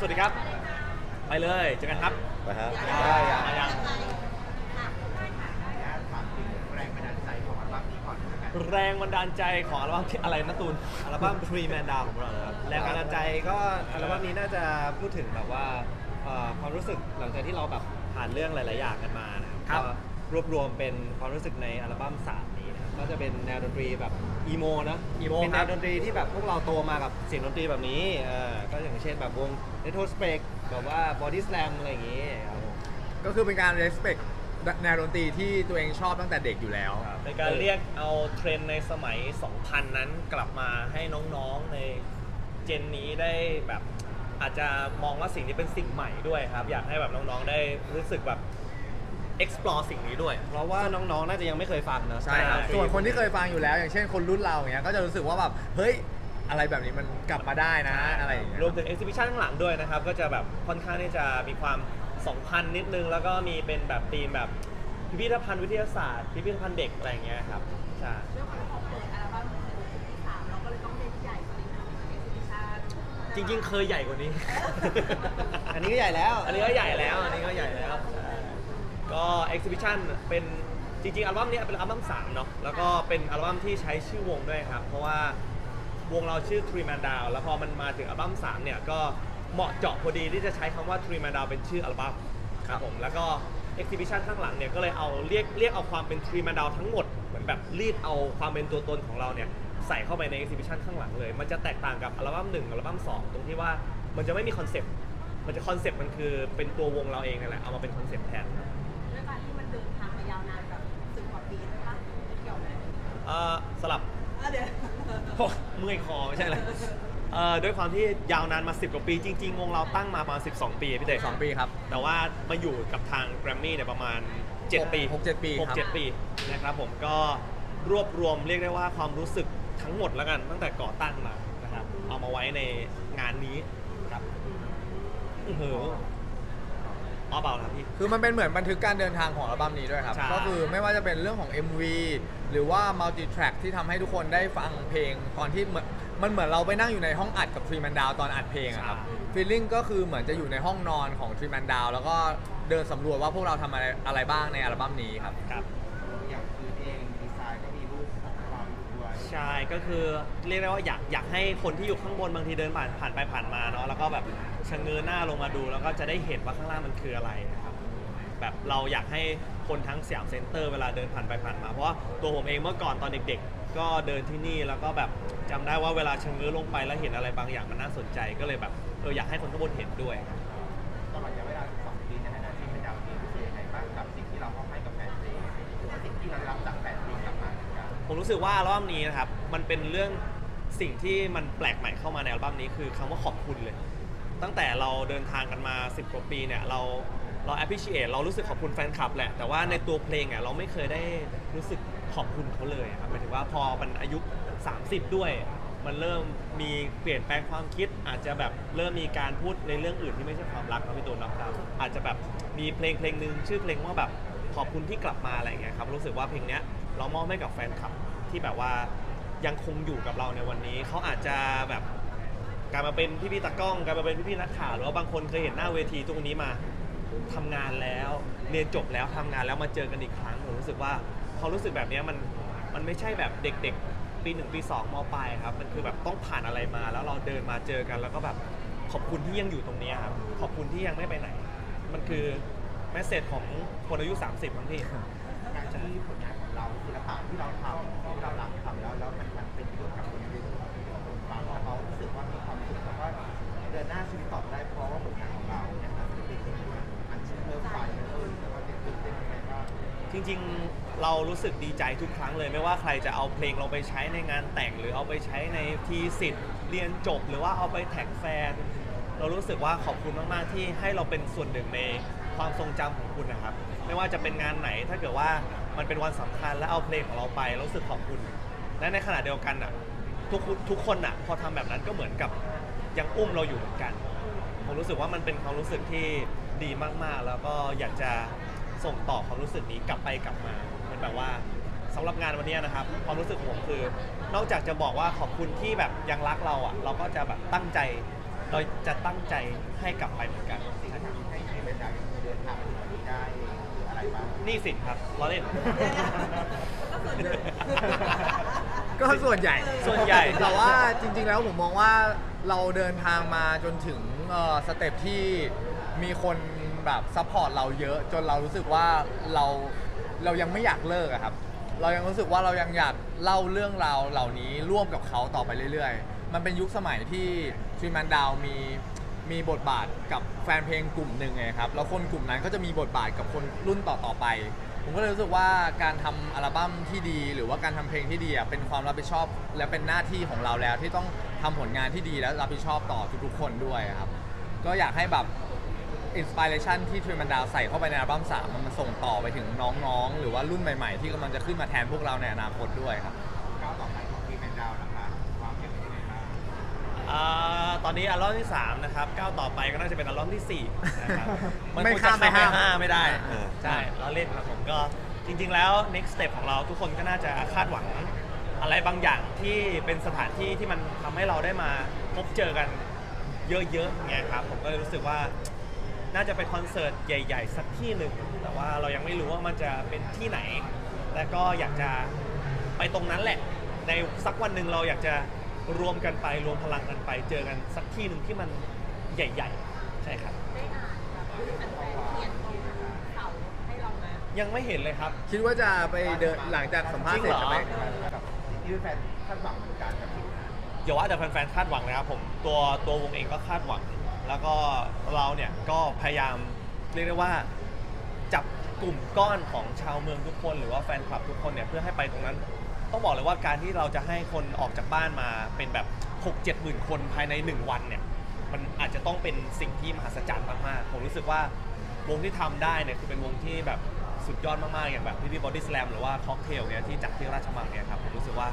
สวัสดีครับ ไปเลยเจอกันครับไปฮะได้ยังยังถามถึงแรงบันดาลใจของอัลบั้มนี้ก่อนนะครับแรงบันดาลใจของอัลบั้มที่อะไรนะตูน อัลบั้ม Three Man Down ของเรานะครับ แรงบันดาลใจก็อัลบั้มนี้น่าจะพูดถึงแบบว่าเอ่อความรู้สึกหลังจากที่เราแบบผ่านเรื่องหลาย ๆ อย่างกันมานะครับ ก็ รวบรวมเป็นความรู้สึกในอัลบั้ม3นี้นะครับก็จะเป็นแนวดนตรีแบบอีโมนะ emo เป็นแนครัวบดนตรีที่แบบพวกเราโตมากับเสียงดนตรีแบบนี้เออก็อย่างเช่นแบบวง Retro Spec แบบว่า Body Slam อะไรอย่างงี้ครับผม ก็คือเป็นการ respect แนวดนตรีที่ตัวเองชอบตั้งแต่เด็กอยู่แล้วในการเรียกเอาเทรนด์ในสมัย 2000 นั้นกลับมาให้น้องๆในเจนนี้ได้แบบอาจจะมองว่าสิ่งนี้เป็นสิ่งใหม่ด้วยครับ อยากให้แบบน้องๆได้รู้สึกแบบ explore สิ่งนี้ด้วย เพราะว่าน้องๆ น่าจะยังไม่เคยฟังนะใช่ครับใช่ส่วนคนที่เคยฟังอยู่แล้ว อย่างเช่นคนรุ่นเราอย่างเงี้ยก็จะรู้สึกว่าแบบเฮ้ยอะไรแบบนี้มันกลับมาได้นะอะไรอย่างเงี้ย รวมถึง exhibition ข้างหลังด้วยนะครับ ก็จะแบบค่อนข้างที่จะมีความสองพันนิดนึง แล้วก็มีเป็นแบบธีมแบบพิพิธภัณฑ์วิทยาศาสตร์ พิพิธภัณฑ์เด็กอะไรอย่างเงี้ยครับใช่ด้วยความที่พอเปิดอัลบั้มเป็นที่สามเราก็เลยต้องเล่นใหญ่กว่านี้นะเอ็กซิบิชันจริง ๆ เคยใหญ่กว่านี้ อันนี้ก็ใหญ่แล้ว อันนี้ก็ใหญ่แล้ว อันนี้ก็ใหญ่แล้วใช่ ก็ exhibition เป็นจริงๆ อัลบั้มเนี้ยเป็นอัลบั้ม3เนาะแล้วก็เป็นอัลบั้มที่ใช้ชื่อวงด้วยครับ เพราะว่าวงเราชื่อ Three Man Down แล้วพอมันมาถึงอัลบั้ม3เนี่ยก็เหมาะเจาะพอดีที่จะใช้คำว่า Three Man Down เป็นชื่ออัลบั้มครับผมแล้วก็ exhibition ข้างหลังเนี่ยก็เลยเอาเรียกเรียกเอาความเป็น Three Man Down ทั้งหมดเหมือนแบบรีดเอาความเป็นตัวตนของเราเนี่ยใส่เข้าไปใน exhibition ข้างหลังเลย มันจะแตกต่างกับอัลบั้ม1อัลบั้ม2ตรงที่ว่ามันจะไม่มีคอนเซปต์มันจะคอนเซปต์มันคือเป็นตัววงเราเองนั่นแหละเอามาเป็นคอนเซปต์แทนครับ เอ่อสลับ อะเดี๋ยวโอ้เมื่อยคอไม่ใช่เลยเอ่อด้วยความที่ยาวนานมา 10 กว่าปี จริง ๆ วงเราตั้งมาประมาณ 12 ปีพี่เต้สองปีครับ แต่ว่ามาอยู่กับทางแกรมมี่เนี่ยประมาณ 7 ปีหกเจ็ดปีหกครับเจ็ดปีนะครับผมก็รวบรวมเรียกได้ว่าความรู้สึกทั้งหมดแล้วกันตั้งแต่ก่อตั้งมานะครับเอามาไว้ในงานนี้ครับอื้อหือ อ๋อเปล่านะพี่ คือมันเป็นเหมือนบันทึกการเดินทางของอัลบั้มนี้ด้วยครับ ใช่ ก็คือไม่ว่าจะเป็นเรื่องของ MV หรือว่ามัลติแทร็กที่ทำให้ทุกคนได้ฟังเพลงตอนที่เหมือนมันเหมือนเราไปนั่งอยู่ในห้องอัดกับทรีแมนดาวตอนอัดเพลงอะครับฟีลลิ่งก็คือเหมือนจะอยู่ในห้องนอนของทรีแมนดาวแล้วก็เดินสำรวจว่าพวกเราทำอะไรอะไรบ้างในอัลบั้มนี้ครับ ครับ อย่างคือเอง ใช่ก็คือเรียกได้ว่าอยากอยากให้คนที่อยู่ข้างบนบางทีเดินผ่านผ่านไปผ่านมาเนาะแล้วก็แบบชะเง้อหน้าลงมาดู แล้วก็จะได้เห็นว่าข้างล่างมันคืออะไรนะครับแบบเราอยากให้คนทั้งสยามเซ็นเตอร์เวลาเดินผ่านไปผ่านมา เพราะว่าตัวผมเองเมื่อก่อนตอนเด็กๆ ก็เดินที่นี่แล้วก็แบบจำได้ว่าเวลาชะเง้อลงไปแล้วเห็นอะไรบางอย่างมันน่าสนใจก็เลยแบบเอออยากให้คนข้างบนเห็นด้วยครับ ตลอดระยะเวลา 12 ปีในฐานะที่เป็นดาวเองรู้สึกยังไงบ้างกับสิ่งที่เรามอบให้กับแฟนเพลงหรือว่าสิ่งที่เรารับจาก ผมรู้สึกว่าอัลบั้มนี้นะครับ มันเป็นเรื่องสิ่งที่มันแปลกใหม่เข้ามาในอัลบั้มนี้คือคำว่าขอบคุณเลย ตั้งแต่เราเดินทางกันมา 10 กว่าปีเนี่ยเราเรา appreciate เรารู้สึกขอบคุณแฟนคลับแหละ แต่ว่าในตัวเพลงอะเราไม่เคยได้รู้สึกขอบคุณเขาเลยครับหมายถึงว่าพอมันอายุ 30 ด้วย มันเริ่มมีเปลี่ยนแปลงความคิด อาจจะแบบเริ่มมีการพูดในเรื่องอื่นที่ไม่ใช่ความรักนะพี่ตูนเนาะอาจจะแบบมีเพลงเพลงหนึ่งชื่อเพลงว่าแบบขอบคุณที่กลับมาอะไรอย่างเงี้ยครับรู้สึกว่าเพลงเนี้ย เรามอบให้กับแฟนคลับที่แบบว่ายังคงอยู่กับเราในวันนี้ เขาอาจจะแบบการมาเป็นพี่พี่ๆตากล้องการมาเป็นพี่พี่ๆนักข่าวหรือว่าบางคนเคยเห็นหน้าเวทีตรงนี้มาทำงานแล้วเรียนจบแล้วทำงานแล้วมาเจอกันอีกครั้งผมรู้สึกว่าความรู้สึกแบบเนี้ยมันมันไม่ใช่แบบเด็ก ๆ ปีหนึ่งปีสองมปลายครับมันคือแบบต้องผ่านอะไรมา แล้วเราเดินมาเจอกัน แล้วก็แบบขอบคุณที่ยังอยู่ตรงเนี้ยครับขอบคุณที่ยังไม่ไปไหน มันคือแมสเซจของคนอายุ 30บางที่การที่ผลงานของ เราศิลปะที่เราทำที่เรารักทำแล้วแล้วมันมันเป็นประโยชน์กับคนดูคนฟังแล้วเขารู้สึกว่ามีความสุขแล้วก็เดินหน้าชีวิตต่อได้เพราะว่าผลงานของเราเนี่ยครับเป็นสิ่งที่มันเพิ่มไฟเพิ่มแล้วก็เป็นจุดเด่นยังไงบ้างจริงๆเรารู้สึกดีใจทุกครั้งเลย ไม่ว่าใครจะเอาเพลงเราไปใช้ในงานแต่ง หรือเอาไปใช้ในทีสิทธิ์เรียนจบ หรือว่าเอาไปแท็กแฟน เรารู้สึกว่าขอบคุณมากๆที่ให้เราเป็นส่วนหนึ่งใน ความทรงจำของคุณนะครับ ไม่ว่าจะเป็นงานไหนถ้าเกิดว่ามันเป็นวันสำคัญแล้วเอาเพลงของเราไปเรารู้สึกขอบคุณ และในขณะเดียวกันอะทุกทุกคนอะพอทำแบบนั้นก็เหมือนกับยังอุ้มเราอยู่เหมือนกันผมรู้สึกว่ามันเป็นความรู้สึกที่ดีมากๆ แล้วก็อยากจะส่งต่อความรู้สึกนี้กลับไปกลับมาเหมือนแบบว่าสำหรับงานวันนี้นะครับ ความรู้สึกของผมคือ นอกจากจะบอกว่าขอบคุณที่แบบยังรักเราอะเราก็จะแบบตั้งใจ เราจะตั้งใจให้กลับไปเหมือนกันสิ่งที่ทำให้ทีมเป็นดาวเดินทางมาถึงวันนี้ได้คืออะไรบ้างนี่สิครับล้อเล่น ก็ส่วนใหญ่ส่วนใหญ่ แต่ว่าจริงๆแล้วผมมองว่าเราเดินทางมาจนถึงเอ่อสเต็ปที่มีคนแบบซัพพอร์ตเราเยอะ จนเรารู้สึกว่าเราเรายังไม่อยากเลิกอะครับ เรายังรู้สึกว่าเรายังอยากเล่าเรื่องราวเหล่านี้ร่วมกับเขาต่อไปเรื่อยๆ มันเป็นยุคสมัยที่ทรีแมนดาวมีมีบทบาทกับแฟนเพลงกลุ่มหนึ่งไงครับแล้วคนกลุ่มนั้นก็จะมีบทบาทกับคนรุ่นต่อๆไป ผมก็เลยรู้สึกว่าการทำอัลบั้มที่ดี หรือว่าการทำเพลงที่ดีอะเป็นความรับผิดชอบ และเป็นหน้าที่ของเราแล้ว ที่ต้องทำผลงานที่ดีและรับผิดชอบต่อทุกๆคนด้วยครับ ก็อยากให้แบบอินสปิเรชันที่ทรีมันดาวใส่เข้าไปในอัลบั้มสามมันมาส่งต่อไปถึงน้องๆ หรือว่ารุ่นใหม่ๆ ที่กำลังจะขึ้นมาแทนพวกเราในอนาคตด้วยครับ อ่าตอนนี้อัลบั้มที่3นะครับก้าวต่อไปก็น่าจะเป็นอัลบั้มที่4นะครับไม่คงจะข้ามไปห้าห้าไม่ได้เออ ใช่เราเล่นครับผมก็จริง ๆ แล้ว next step ของเราทุกคนก็น่าจะคาดหวัง อะไรบางอย่างที่เป็นสถานที่ที่มันทำให้เราได้มาพบเจอกันเยอะๆเงี้ยครับผมก็เลยรู้สึกว่า น่าจะเป็นคอนเสิร์ตใหญ่ ๆ สักที่หนึ่งแต่ว่าเรายังไม่รู้ว่ามันจะเป็นที่ไหนและก็อยากจะไปตรงนั้นแหละ ในสักวันหนึ่งเราอยากจะ รวมกันไปรวมพลังกันไปเจอกันสักที่หนึ่งที่มันใหญ่ ๆ ใช่ครับ ได้อ่านแบบแฟนๆเขียนตรงเสาให้เราไหมยังไม่เห็นเลยครับ คิดว่าจะไปเดินหลังจากสัมภาษณ์เสร็จจะไป กับสิ่งที่แฟนคาดหวังเหมือนกันกับทีมงานอย่าว่าแต่แฟนๆคาดหวังนะครับผมตัวตัววงเองก็คาดหวัง แล้วก็เราเนี่ยก็พยายามเรียกได้ว่าจับกลุ่มก้อนของชาวเมืองทุกคน หรือว่าแฟนคลับทุกคนเนี่ยเพื่อให้ไปตรงนั้น ต้องบอกเลยว่าการที่เราจะให้คนออกจากบ้านมาเป็นแบบ 6 7หมื่นคนภายใน 1 วันเนี่ย มันอาจจะต้องเป็นสิ่งที่มหัศจรรย์มากๆผมรู้สึกว่าวงที่ทำได้เนี่ยคือเป็นวงที่แบบสุดยอดมากๆ อย่างแบบพี่พี่บอดี้สแลมหรือว่าค็อกเทลเนี่ยที่จัดที่ราชมังเนี่ยครับผมรู้สึกว่า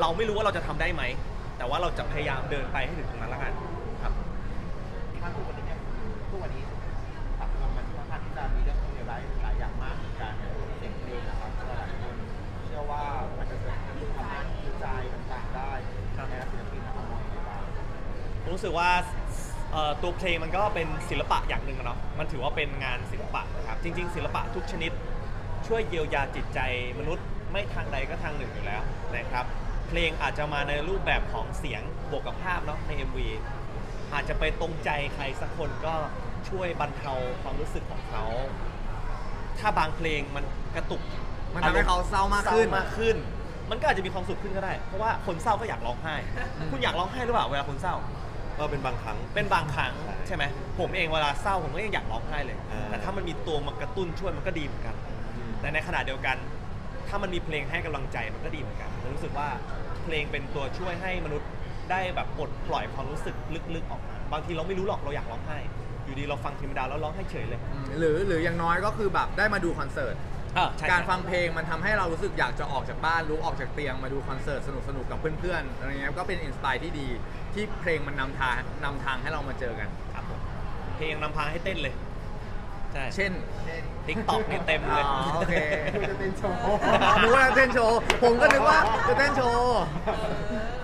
เราไม่รู้ว่าเราจะทำได้ไหม แต่ว่าเราจะพยายามเดินไปให้ถึงตรงนั้นล้วกันครับที่ท่านทุกวันนี้เนี่ยทุกวันนี้ รู้สึกว่าเอ่อตัวเพลงมันก็เป็นศิลปะอย่างหนึ่งอะเนาะมันถือว่าเป็นงานศิลปะนะครับจริง ๆ ศิลปะทุกชนิด ช่วยเยียวยาจิตใจมนุษย์ไม่ทางใดก็ทางหนึ่งอยู่แล้วนะครับ เพลงอาจจะมาในรูปแบบของเสียงบวกกับภาพเนาะใน MV อาจจะไปตรงใจใครสักคนก็ช่วยบรรเทาความรู้สึกของเขา ถ้าบางเพลงมันกระตุกมันทำให้เขาเศร้ามากขึ้น เศร้มากขึ้น มันก็อาจจะมีความสุขขึ้นก็ได้ เพราะว่าคนเศร้าก็อยากร้องไห้ คุณอยากร้องไห้หรือเปล่าเวลาคุณเศร้า ก็เป็นบางครั้ง เป็นบางครั้งใช่ใช่ไหมผมเองเวลาเศร้าผมก็ยังอยากร้องไห้เลย อ่า แต่ถ้ามันมีตัวมากระตุ้นช่วยมันก็ดีเหมือนกันแต่ในขณะเดียวกัน ถ้ามันมีเพลงให้กำลังใจมันก็ดีเหมือนกันผมรู้สึกว่าเพลงเป็นตัวช่วยให้มนุษย์ได้แบบปลดปล่อยความรู้สึกลึกๆออกมาบางทีเราไม่รู้หรอกเราอยากร้องไห้ อยู่ดีเราฟังทีมดาวแล้วร้องไห้เฉยเลยอืมหรือหรืออย่างน้อยก็คือแบบได้มาดูคอนเสิร์ต อ่าใช่การฟังเพลงมันทำให้เรารู้สึกอยากจะออกจากบ้านลุกออกจากเตียงมาดูคอนเสิร์ตสนุกสนุกๆกับเพื่อนๆอะไรเงี้ยก็เป็นอินสไตล์ที่ดีที่เพลงมันนำทางนำทางให้เรามาเจอกัน ครับผมเพลงนำพาให้เต้นเลย ใช่เช่นทิกตอกนี่เต็มเลย อ๋อโอเคคือจะเป็นโชว์นึกว่าเต้นโชว์ผมก็นึกว่าจะเต้นโชว์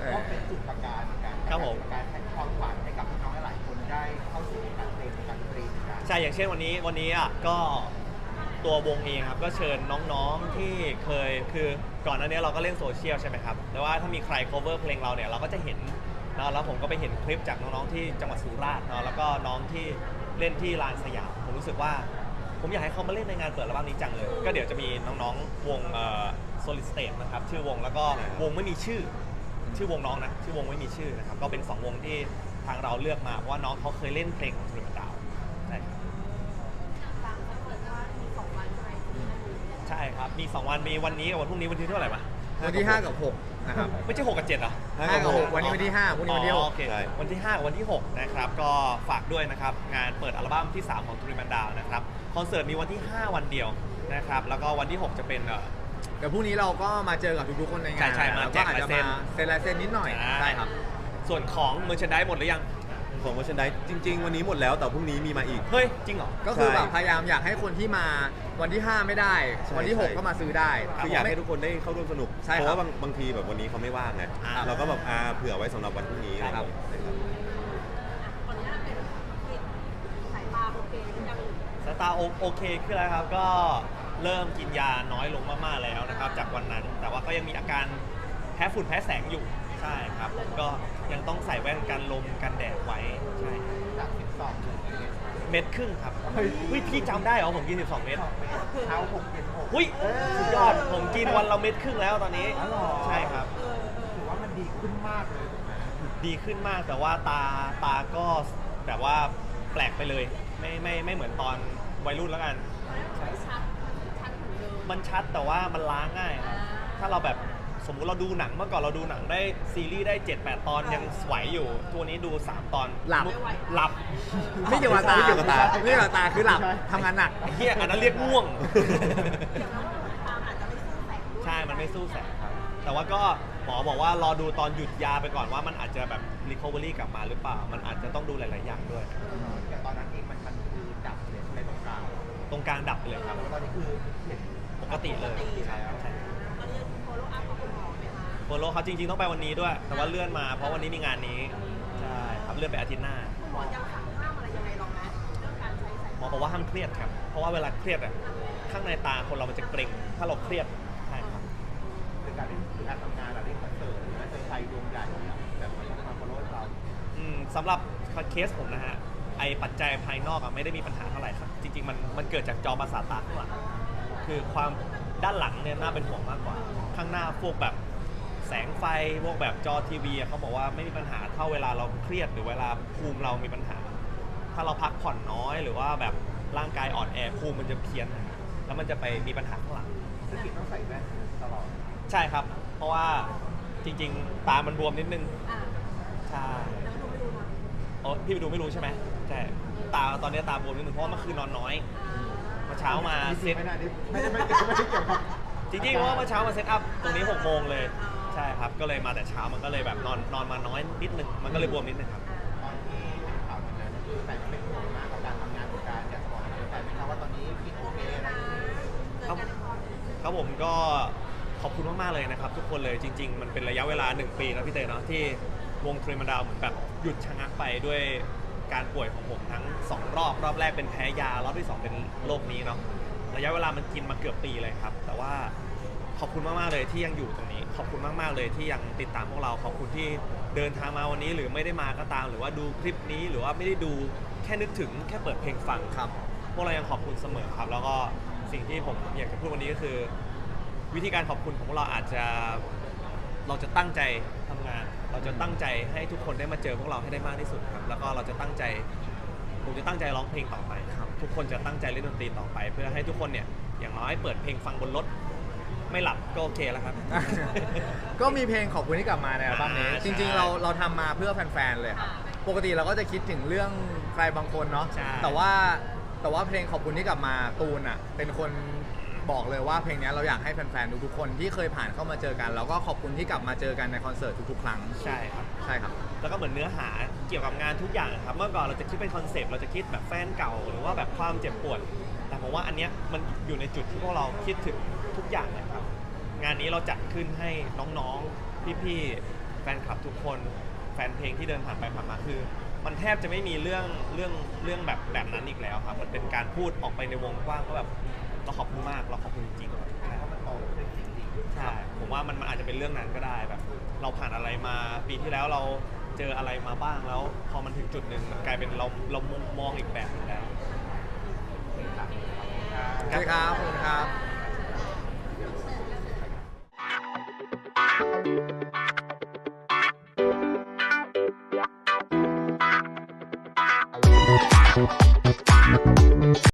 เออ ก็เป็นจุดประกายในการครับผม การให้ความฝันให้กับน้องๆหลายคนได้เข้าสู่วงการเพลงวงการดนตรีเหมือนกัน ใช่อย่างเช่นวันนี้วันนี้อะก็ ตัววงเองครับก็เชิญน้องๆที่เคยคือก่อนหน้านี้เราก็เล่นโซเชียลใช่ไหมครับแต่ว่าถ้ามีใคร cover เพลงเราเนี่ยเราก็จะเห็นเนอะแล้วผมก็ไปเห็นคลิปจากน้องๆที่จังหวัดสุราษฎร์เนอะแล้วก็น้องที่เล่นที่ลานสยามผมรู้สึกว่าผมอยากให้เขามาเล่นในงานเปิดอัลบั้มนี้จังเลย ก็เดี๋ยวจะมีน้องๆวงเอ่อ solid state นะครับชื่อวงแล้วก็วงไม่มีชื่อ ชื่อวงน้องนะชื่อวงไม่มีชื่อนะครับก็เป็นสองวงที่ทางเราเลือกมาเพราะว่าน้องเขาเคยเล่นเพลงของทริมดาวใช่ครับ ฟังคอนเสิร์ตว่ามีสองวันใช่ไหมที่มาดู ใช่ครับ มี 2 วัน มีวันนี้กับวันพรุ่งนี้วันที่เท่าไหร่ปะวันที่ 5 กับ 6 นะครับไม่ใช่6กับ7เหรอ5กับ6วันนี้วันที่5พรุ่งนี้วันที่อ๋อ6โอเคใช่ วันที่ 5 กับวันที่ 6 นะครับ ก็ฝากด้วยนะครับ งานเปิดอัลบั้มที่ 3 ของทรีมันดาวนะครับ คอนเสิร์ตมีวันที่ 5 วันเดียวนะครับ แล้วก็วันที่ 6 จะเป็นเอ่อเดี๋ยวพรุ่งนี้เราก็มาเจอกับทุกๆคนในใช่งานใช่มาแล้วแจก็กอาจลายจะเซ็น มาเซ็นลายเซ็นนิดหน่อยอ่าใช่ครับ ส่วนของเมอร์ช n นด s หมดหรือยัง ของ merchandise จริง ๆ วันนี้หมดแล้วแต่พรุ่งนี้มีมาอีก เฮ้ย จริงเหรอ ก็คือแบบพยายามอยากให้คนที่มาวันที่ 5 ไม่ได้วันที่ 6ใก็มาซื้อได้ คืออยากให้ทุกคนได้เข้าร่วมสนุก ใช่เพราะว่าบางบางทีแบบวันนี้เขาไม่ว่างไงเราก็แบบอาเผื่อไว้สำหรับวันพรุ่งนี้นะครับสตาโอเคหรือยังสายตาร์โอเคขึ้นแล้วครับก็เริ่มกินยาน้อยลงมากๆแล้วนะครับ จากวันนั้น แต่ว่าก็ยังมีอาการแพ้ฝุ่นแพ้แสงอยู่ใช่ครับผมก็ ยังต้องใส่แว่นกันลมกันแดดไว้ใช่จาก12ถึงเม็ดครึ่งครับเฮ้ยพี่จำได้เหรอผมกิน 12 เม็ด12เมตรเช้า6เย็น6หุ้ยสุดยอดผมกินวันละเม็ดครึ่งแล้วตอนนี้อ๋อเหรอใช่ครับถือว่ามันดีขึ้นมากเลยถูกไหมดีขึ้นมากแต่ว่าตาตาก็แบบว่าแปลกไปเลย ไม่ไม่ไม่เหมือนตอนวัยรุ่นแล้วกันชัดชัดเหมือนเดิมมันชัดแต่ว่ามันล้าง่ายครับถ้าเราแบบส มมุติเราดูหนังเมื่อก่อนเราดูหนังได้ซีรีส์ได้ 7-8 ตอนยังไหวอยู่ตัวนี้ดู 3 ตอนหลับ หลับไม่เกี่ยวกับตาไม่เกี่ยวกับตาไม่เกี่ยวกับตาคือหลับทำงานหนักเฮียอันนั้นเรียกง่วงเดี๋ยวเราตามอาจจะไม่สู้แสงด้วยใช่มันไม่สู้แสงครับแต่ว่าก็หมอบอกว่ารอดูตอนหยุดยาไปก่อนว่ามันอาจจะแบบ recovery กลับมาหรือเปล่า มันอาจจะต้องดูหลาย ๆ อย่างด้วยแต่ตอนนั้นเองมันมันคือดับเลยในตรงกลางตรงกลางดับไปเลยครับแล้วตอนนี้คือเห็นปกติเลยปกติแล้วใช่ตอน โฟโลเขาจริง ๆ ต้องไปวันนี้ด้วย แต่ว่าเลื่อนมา เพราะวันนี้มีงานนี้ใช่ครับเลื่อนไปอาทิตย์หน้าคุณหมอยังสั่งห้ามอะไรยังไงลองไหมเรื่องการใช้แสงหมอบอกว่าห้ามเครียดครับ เพราะว่าเวลาเครียดอะข้างในตาคนเรามันจะเกร็ง ถ้าเราเครียดใช่ครับคือการเล่นคือการทำงานอะเล่นคอนเสิร์ตหรือว่าเจอใครดวงใหญ่เนี่ยแบบมันจะมาฟอลโล่เรา อืมสำหรับเคสผมนะฮะไอปัจจัยภายนอกอะไม่ได้มีปัญหาเท่าไหร่ครับ จริง ๆ มันมันเกิดจากจอประสาทตาข้างหลัง คือความด้านหลังเนี่ยน่าเป็นห่วงมากกว่า ข้างหน้าพวกแบบ แสงไฟพวกแบบจอทีวีอะเขาบอกว่าไม่มีปัญหาเท่าเวลาเราเครียดหรือเวลาภูมิเรามีปัญหา ถ้าเราพักผ่อนน้อยหรือว่าแบบร่างกายอ่อนแอภูมิมันจะเพี้ยนนะแล้วมันจะไปมีปัญหาข้างหลังซึ่งกินต้องใส่แว่นตลอดใช่ครับ เพราะว่าจริง ๆ ตามันบวมนิดนึง อ่าใช่แล้วดูไม่รู้นะโอ้พี่ไปดูไม่รู้ใช่ไหมใช่ ตาตอนนี้ตาบวมนิดนึงเพราะว่าเมื่อคืนนอนน้อยเมื่อเช้ามาจริเซ็งตๆไม่น่าดิไม่ได้ไม่ได้ไม่ได้เกี่ยวกับจริงๆเพราะว่าเมื่อเช้ามาเซ็ตอัพตรงนี้6โมงเลยใช่ครับ ก็เลยมาแต่เช้ามันก็เลยแบบนอนนอนมาน้อยนิดนึง มันก็เลยบวมนิดนึงครับ ตอนที่เป็นข่าวตอนนั้นคือแต่เป็นห่วงมากกับการทำงานของการอยากจะบอกให้แฟนๆไหมครับว่าตอนนี้กินโอเคอะไรอย่างเงี้ยเจอกันในคอนครับผมก็ขอบคุณมากๆเลยนะครับ ทุกคนเลยจริง ๆ มันเป็นระยะเวลา 1 ปีนะพี่เตยเนาะที่วงทรีมันดาวเหมือนแบบหยุดชะงักไปด้วยการป่วยของผมทั้ง 2 รอบ รอบแรกเป็นแพ้ยารอบที่ 2 เป็นโรคนี้เนาะระยะเวลามันกินมาเกือบปีเลยครับ แต่ว่า ขอบคุณมากๆเลยที่ยังอยู่ตรงนี้ ขอบคุณมากๆเลยที่ยังติดตามพวกเราขอบคุณที่เดินทางมาวันนี้ หรือไม่ได้มาก็ตาม หรือว่าดูคลิปนี้หรือว่าไม่ได้ดูแค่นึกถึงแค่เปิดเพลงฟังครับ พวกเรายังขอบคุณเสมอครับ แล้วก็สิ่งที่ผมอยากจะพูดวันนี้ก็คือ วิธีการขอบคุณของพวกเราอาจจะเราจะตั้งใจทำงาน เราจะตั้งใจให้ทุกคนได้มาเจอพวกเราให้ได้มากที่สุดครับ แล้วก็เราจะตั้งใจ ผมจะตั้งใจร้องเพลงต่อไปครับ ทุกคนจะตั้งใจเล่นดนตรีต่อไป เพื่อให้ทุกคนเนี่ยอย่างน้อยเปิดเพลงฟังบนรถ ไม่หลับก็โอเคแล้วครับ ก็มีเพลงขอบคุณที่กลับมาในอัลบั้มนี้ อ่าจริงใช่ๆเราเราทำมาเพื่อแฟนๆเลยครับปกติเราก็จะคิดถึงเรื่องใครบางคนเนาะใช่ แต่ว่าแต่ว่าเพลงขอบคุณที่กลับมาตูนอะเป็นคนบอกเลยว่าเพลงเนี้ยเราอยากให้แฟนๆทุกๆคนที่เคยผ่านเข้ามาเจอกันแล้วก็ขอบคุณที่กลับมาเจอกันในคอนเสิร์ตทุกๆ ครั้งใช่ครับ ใช่ครับ แล้วก็เหมือนเนื้อหาเกี่ยวกับงานทุกอย่างครับ เมื่อก่อนเราจะคิดเป็นคอนเซปต์เราจะคิดแบบแฟนเก่า หรือว่าแบบความเจ็บปวด แต่ผมว่าอันเนี้ยมันอยู่ในจุดที่พวกเราคิดถึงทุกอย่างเลยครับ งานนี้เราจัดขึ้นให้น้องๆ พี่ๆ แฟนคลับทุกคน แฟนเพลงที่เดินผ่านไปผ่านมาคือ มันแทบจะไม่มีเรื่องเรื่องเรื่องแบบแบบนั้นอีกแล้วครับ มันเป็นการพูดออกไปในวงกว้างว่าแบบเราขอบคุณมากเราขอบคุณจริงๆเพราะมันโตขึ้นจริงๆใช่ผมว่ามันมันอาจจะเป็นเรื่องนั้นก็ได้แบบ เราผ่านอะไรมาปีที่แล้วเราเจออะไรมาบ้างแล้ว พอมันถึงจุดหนึ่งมันกลายเป็นเราเรามองมองอีกแบบหนึงแล้วใช่ครับ ขอบคุณครับ